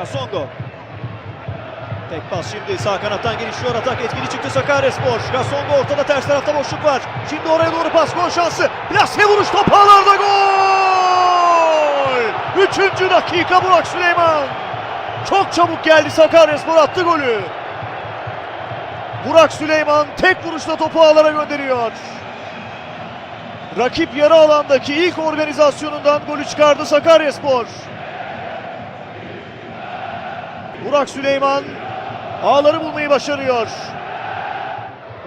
Kasongo. Tek pas şimdi sağ kanattan gelişiyor atak etkili çıktı Sakaryaspor. Kasongo ortada ters tarafta boşluk var. Şimdi oraya doğru pas gol şansı. Plase vuruş top ağlarda gol! Üçüncü dakika Burak Süleyman. Çok çabuk geldi Sakaryaspor attı golü. Burak Süleyman tek vuruşla topu ağlara gönderiyor. Rakip yarı alandaki ilk organizasyonundan golü çıkardı Sakaryaspor. Burak Süleyman ağları bulmayı başarıyor.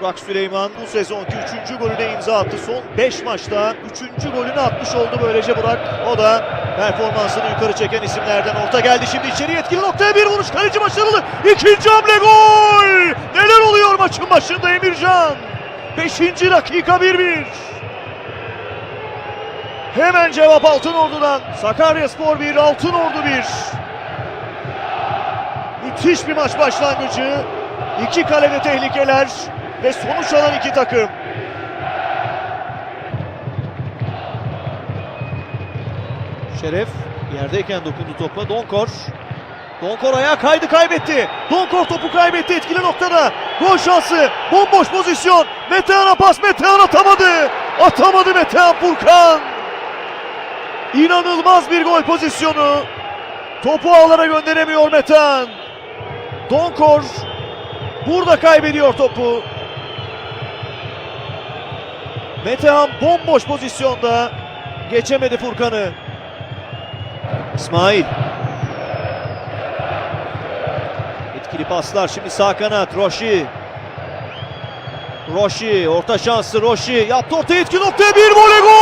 Burak Süleyman bu sezonki 3. golüne imza attı. Son 5 maçta 3. golünü atmış oldu böylece Burak. O da performansını yukarı çeken isimlerden. Orta geldi şimdi içeri etkili noktaya bir vuruş. Kaleci başarılı. İkinci hamle gol. Neler oluyor maçın başında Emircan. 5. dakika 1-1. Hemen cevap Altınordu'dan. Sakaryaspor 1, Altınordu 1. Müthiş bir maç başlangıcı. İki kalede tehlikeler ve sonuç alan iki takım. Şeref yerdeyken dokundu topa. Donkor. Donkor ayağa kaydı kaybetti. Donkor topu kaybetti etkili noktada. Gol şansı. Bomboş pozisyon. Metehan'a pas. Metehan atamadı. Atamadı Metehan Furkan. İnanılmaz bir gol pozisyonu. Topu ağlara gönderemiyor Metehan. Donkor burada kaybediyor topu. Metehan bomboş pozisyonda geçemedi Furkan'ı. İsmail. Etkili paslar şimdi sağ kanat Roşi. Roşi orta şansı Roşi yaptı orta etki noktaya bir voley gol!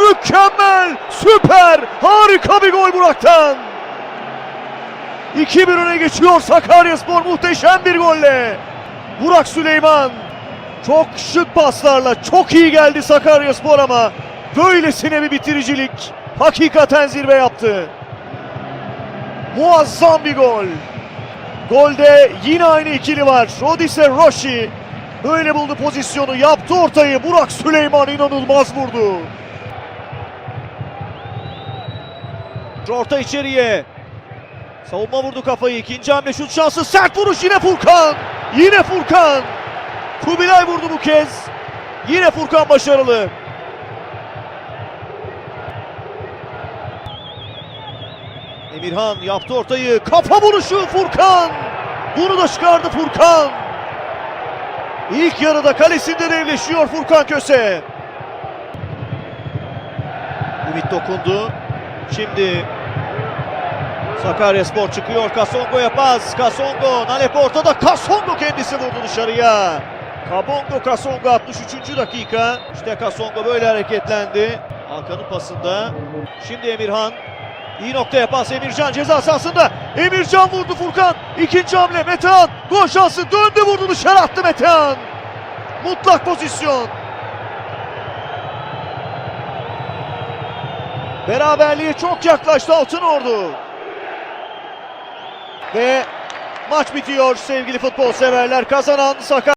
Mükemmel, süper, harika bir gol Burak'tan. 2-1 öne geçiyor Sakaryaspor muhteşem bir golle. Burak Süleyman çok şık paslarla çok iyi geldi Sakaryaspor ama böylesine bir bitiricilik hakikaten zirve yaptı. Muazzam bir gol. Golde yine aynı ikili var. Rodise Roshi böyle buldu pozisyonu yaptı ortayı. Burak Süleyman inanılmaz vurdu. Orta içeriye. Savunma vurdu kafayı. İkinci hamle şut şansı. Sert vuruş yine Furkan. Yine Furkan. Kubilay vurdu bu kez. Yine Furkan başarılı. Emirhan yaptı ortayı. Kafa vuruşu Furkan. Bunu da çıkardı Furkan. İlk yarıda kalesinde devleşiyor Furkan Köse. Ümit dokundu. Şimdi Sakaryaspor çıkıyor. Kasongo'ya pas. Kasongo. Nalep ortada. Kasongo kendisi vurdu dışarıya. Kabongo Kasongo 63. dakika. İşte Kasongo böyle hareketlendi. Hakan'ın pasında. Şimdi Emirhan. İyi noktaya pas Emircan ceza sahasında. Emircan vurdu Furkan. İkinci hamle Metehan. Gol şansı döndü vurdu dışarı attı Metehan. Mutlak pozisyon. Beraberliğe çok yaklaştı Altınordu. Ve maç bitiyor sevgili futbol severler. Kazanan Sakarya.